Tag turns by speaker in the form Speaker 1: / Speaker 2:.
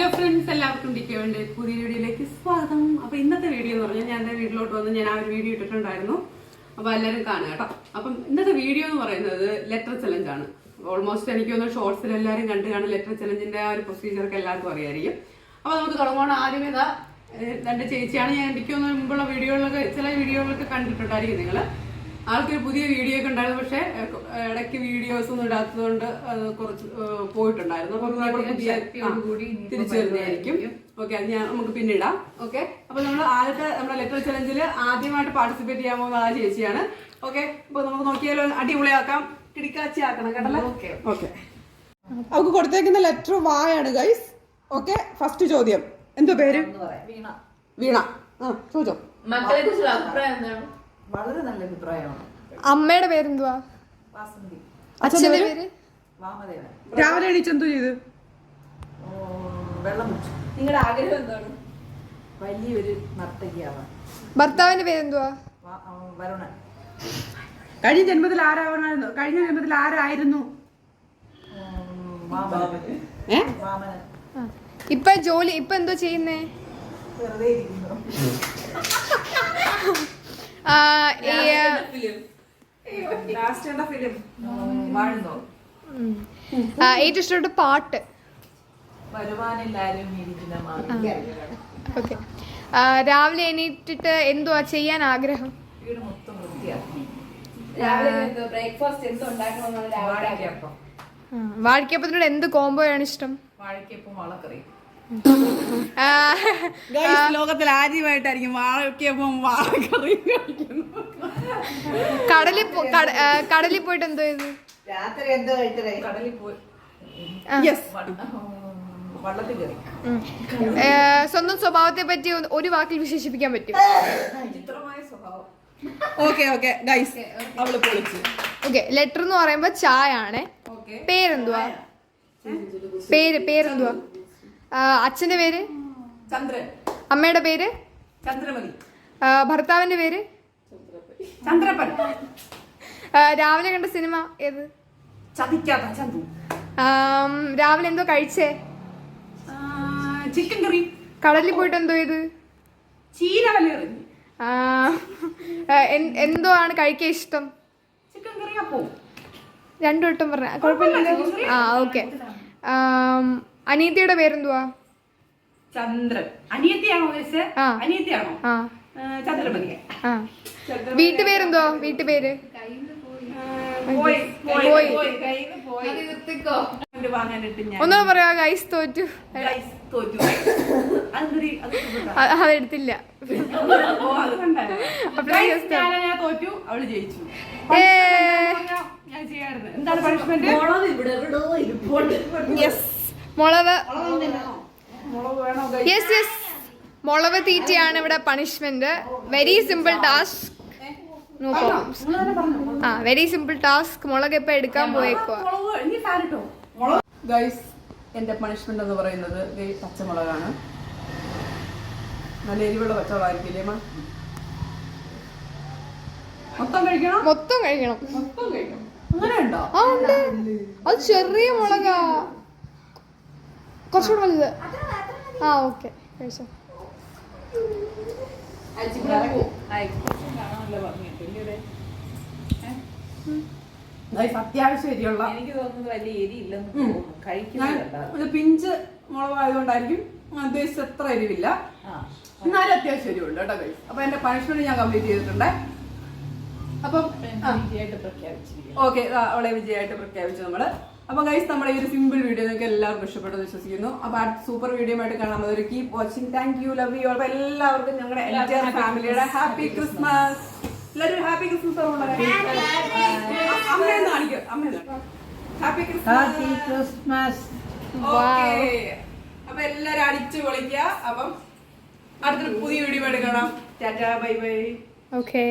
Speaker 1: Hello friends എല്ലാവർക്കും ഡിക്കുണ്ട് പുതിയ വീഡിയോയിലേക്ക് സ്വാഗതം. അപ്പൊ ഇന്നത്തെ വീഡിയോ എന്ന് പറഞ്ഞാൽ ഞാൻ എന്റെ വീട്ടിലോട്ട് വന്ന് ഞാൻ ആ ഒരു വീഡിയോ ഇട്ടിട്ടുണ്ടായിരുന്നു. അപ്പൊ എല്ലാവരും കാണുക കേട്ടോ. അപ്പം ഇന്നത്തെ വീഡിയോ എന്ന് പറയുന്നത് ലെറ്റർ ചലഞ്ച് ആണ്. ഓൾമോസ്റ്റ് എനിക്ക് തോന്നുന്നു ഷോർട്സിൽ എല്ലാവരും കണ്ടു കാണും ലെറ്റർ ചലഞ്ചിന്റെ ആ ഒരു പ്രൊസീജിയറൊക്കെ എല്ലാവർക്കും അറിയായിരിക്കും. അപ്പൊ നമുക്ക് തുടങ്ങണം ആദ്യമേ ഇതാ രണ്ട് ചേച്ചിയാണ് ഞാൻ എനിക്ക് തോന്നുന്നു മുമ്പുള്ള വീഡിയോകളിലൊക്കെ ചില വീഡിയോകളൊക്കെ കണ്ടിട്ടുണ്ടായിരിക്കും നിങ്ങൾ ആൾക്കൊരു പുതിയ വീഡിയോ ഒക്കെ ഉണ്ടായിരുന്നു. പക്ഷെ ഇടയ്ക്ക് വീഡിയോസ് ഒന്നും ഇടാത്തതുകൊണ്ട് അത് കുറച്ച് പോയിട്ടുണ്ടായിരുന്നു. അപ്പൊ പുതിയ തിരിച്ചു വരുന്നതായിരിക്കും. ഓക്കെ അത് ഞാൻ നമുക്ക് പിന്നെ ഇടാം ഓക്കെ അപ്പൊ നമ്മൾ ആദ്യത്തെ നമ്മുടെ ലെറ്റർ ചലഞ്ചിൽ ആദ്യമായിട്ട് പാർട്ടിസിപ്പേറ്റ് ചെയ്യാൻ പോകുന്ന ആ ചേച്ചിയാണ്. ഓക്കെ അപ്പൊ നമുക്ക് നോക്കിയാലോ അടിപൊളിയാക്കാം. കിടിക്കാച്ചി ആക്കണം കേട്ടല്ലോ? Okay okay. അവക്ക് കൊടുത്തേക്കുന്ന ലെറ്റർ വായാണ് ഗൈസ് ഓക്കെ ഫസ്റ്റ് ചോദ്യം. എന്തോ പേര്? വീണ വീണ. ആ ചോദിച്ചോ.
Speaker 2: മക്കളെ കുറിച്ചുള്ള അഭിപ്രായം എന്താണ്?
Speaker 3: വളരെ നല്ല അഭിപ്രായമാണ്.
Speaker 4: അമ്മയുടെ പേരെന്തുവാ?
Speaker 3: വാസന്തി.
Speaker 4: അച്ഛന്റെ പേര്?
Speaker 3: വാമദേവൻ.
Speaker 1: രാവിലെ എണീച്ച് എന്തോ ചെയ്ത്?
Speaker 3: വെള്ളം കുടിച്ചു.
Speaker 2: നിങ്ങളുടെ ആഗ്രഹം എന്താണ്?
Speaker 3: വലിയൊരു നർത്തകിയാവാൻ.
Speaker 4: ഭർത്താവിന്റെ പേരെന്തുവാ?
Speaker 3: വരുണൻ.
Speaker 1: കഴിഞ്ഞ ജന്മത്തിൽ ആരാവണമായിരുന്നു കഴിഞ്ഞ ജന്മത്തിൽ ആരായിരുന്നു? ഏ.
Speaker 4: ഇപ്പൊ ജോലി ഇപ്പൊ എന്തോ ചെയ്യുന്നേ?
Speaker 3: വെറുതെ ഇരിക്കുന്നു
Speaker 4: ആ, ഈ,
Speaker 3: ലാസ്റ്റ് കണ്ട ഫിലിം വാഴുന്നോ
Speaker 4: ഉം. ആ, ഏറ്റവും ഇഷ്ടപ്പെട്ട പാട്ട്? ഓക്കെ. രാവിലെ എണീറ്റിട്ട് എന്തുവാ ചെയ്യാൻ ആഗ്രഹം? വാഴക്കപ്പത്തിനോട് എന്ത് കോംബോയാണ് ഇഷ്ടം
Speaker 3: വാഴക്കപ്പം വളക്കറി
Speaker 4: ആ,
Speaker 1: ഗൈസ് ലോകത്തിൽ ആദ്യമായിട്ടായിരിക്കും വാഴയ്ക്കൊപ്പം വാഴക്കറി
Speaker 4: കടലിൽ കടലിൽ പോയിട്ട് എന്തോ ചെയ്തു?
Speaker 3: രാത്രി എന്തോ കടലിൽ പോയി.
Speaker 4: സ്വന്തം സ്വഭാവത്തെ പറ്റി ഒരു വാക്കിൽ വിശേഷിപ്പിക്കാൻ പറ്റും
Speaker 3: വിചിത്രമായ സ്വഭാവം.
Speaker 1: ഓക്കെ ഓക്കെ ഗൈസ് അവൾ പൊളിച്ചു.
Speaker 4: ഓക്കെ ലെറ്റർ എന്ന് പറയുമ്പോ ചായ ആണ്.
Speaker 1: ഓക്കെ
Speaker 4: പേരെന്തുവാ? പേര് പേരെന്തുവാ? അച്ഛന്റെ പേര്?
Speaker 1: ചന്ദ്രൻ.
Speaker 4: അമ്മയുടെ പേര്?
Speaker 1: ചന്ദ്രമതി.
Speaker 4: ഭർത്താവിന്റെ പേര്?
Speaker 1: ചന്ദ്രപ്പൻ.
Speaker 4: രാവിലെ കണ്ട സിനിമ ഏത്?
Speaker 1: ചതിക്കാത്ത ചന്തു
Speaker 4: രാവിലെ എന്തോ കഴിച്ചേ?
Speaker 1: ചിക്കൻ കറി
Speaker 4: കടലിൽ പോയിട്ട് എന്തോ ഇത്?
Speaker 1: ചീര
Speaker 4: എന്തോ ആണ് കഴിക്കാൻ ഇഷ്ടം?
Speaker 1: ചിക്കൻ കറി അപ്പോ
Speaker 4: രണ്ടു വട്ടം പറഞ്ഞ. കുഴപ്പമില്ല. ആ ഓക്കെ. അനീതിയുടെ പേരെന്തുവാ?
Speaker 1: ചന്ദ്രൻ. അനിയത്തിയാണോ ഉദ്ദേശിച്ചത്. അനിയത്തിയാണോ
Speaker 4: ആ.
Speaker 1: ആ, ചന്ദ്രമതി
Speaker 4: ആ. വീട്ടുപേരെന്തുവാ? വീട്ടുപേര്?
Speaker 1: പോയി
Speaker 4: പോയി.
Speaker 1: പോയി.
Speaker 2: അത് നിർത്തിക്കോ.
Speaker 1: കൊണ്ട് വാങ്ങാനിട്ട് ഞാൻ.
Speaker 4: ഒന്നുകൂടെ പറയാ ഗൈസ് തോറ്റു. അതെടുത്തില്ല. യെസ് മുളവ്? യെസ് യെസ് മുളവ് തീറ്റയാണ് ഇവിടെ punishment very simple task no problems ആ വെരി സിമ്പിൾ ടാസ്ക് മുളക് ഇപ്പൊ എടുക്കാൻ
Speaker 1: പോയേക്കോ ഗൈസ് എന്റെ പണിഷ്മെന്റ് എന്ന് പറയുന്നത് പച്ചമുളകാണ്. നല്ല എരിവുള്ള പച്ചമുളകായിരിക്കില്ലേ അമ്മ മൊത്തം കഴിക്കണം?
Speaker 4: മൊത്തം കഴിക്കണം.
Speaker 1: മൊത്തം കഴിക്കണം. അങ്ങനെ ഉണ്ടോ?
Speaker 4: ആ ഉണ്ട്. അത് ചെറിയ മുളകാ. കുറച്ചുകൂടെ വലുത്. ആ ഓക്കെ. കഴിച്ചോ
Speaker 1: ഗൈസ് അത്യാവശ്യം എരിയുള്ള
Speaker 3: എനിക്ക് തോന്നുന്നത് വലിയ എരിയില്ലെന്ന്
Speaker 1: ഉം.
Speaker 3: തോന്നുന്നു.
Speaker 1: ഞാൻ
Speaker 3: കഴിക്കുന്നില്ല
Speaker 1: ഇത് പിഞ്ച് മുളകായതുകൊണ്ടായിരിക്കും ഉദ്ദേശിച്ച അത്ര എരിവില്ല. എന്നാലും അത്യാവശ്യം എരിവുണ്ട് കേട്ടോ ഗൈസ് അപ്പൊ എന്റെ പണിഷ്മെന്റ് ഞാൻ കംപ്ലീറ്റ് ചെയ്തിട്ടുണ്ട്. അപ്പം ഓക്കെ അവളെ വിജയമായിട്ട് പ്രഖ്യാപിച്ചു നമ്മൾ. അപ്പൊ ഗൈസ് നമ്മുടെ ഈ ഒരു സിമ്പിൾ വീഡിയോ നിങ്ങൾക്ക് എല്ലാവർക്കും ഇഷ്ടപ്പെട്ടെന്ന് വിശ്വസിക്കുന്നു. അപ്പൊ അടുത്ത സൂപ്പർ വീഡിയോ ആയിട്ട് കാണാൻ ഒരു keep watching thank you love you അപ്പൊ എല്ലാവർക്കും ഞങ്ങളുടെ എന്റെ ഫാമിലിയുടെ ഹാപ്പി ക്രിസ്മസ് എല്ലാവരും ഹാപ്പി ക്രിസ്മസ് കാണിക്കും. ഹാപ്പി ക്രിസ്മസ്
Speaker 3: ക്രിസ്മസ്
Speaker 1: ഓക്കെ അപ്പൊ എല്ലാരും അടിച്ചു പൊളിക്കുക അപ്പം അടുത്തൊരു പുതിയ വീഡിയോ ആയിട്ട് കാണാം. Tata bye bye
Speaker 4: okay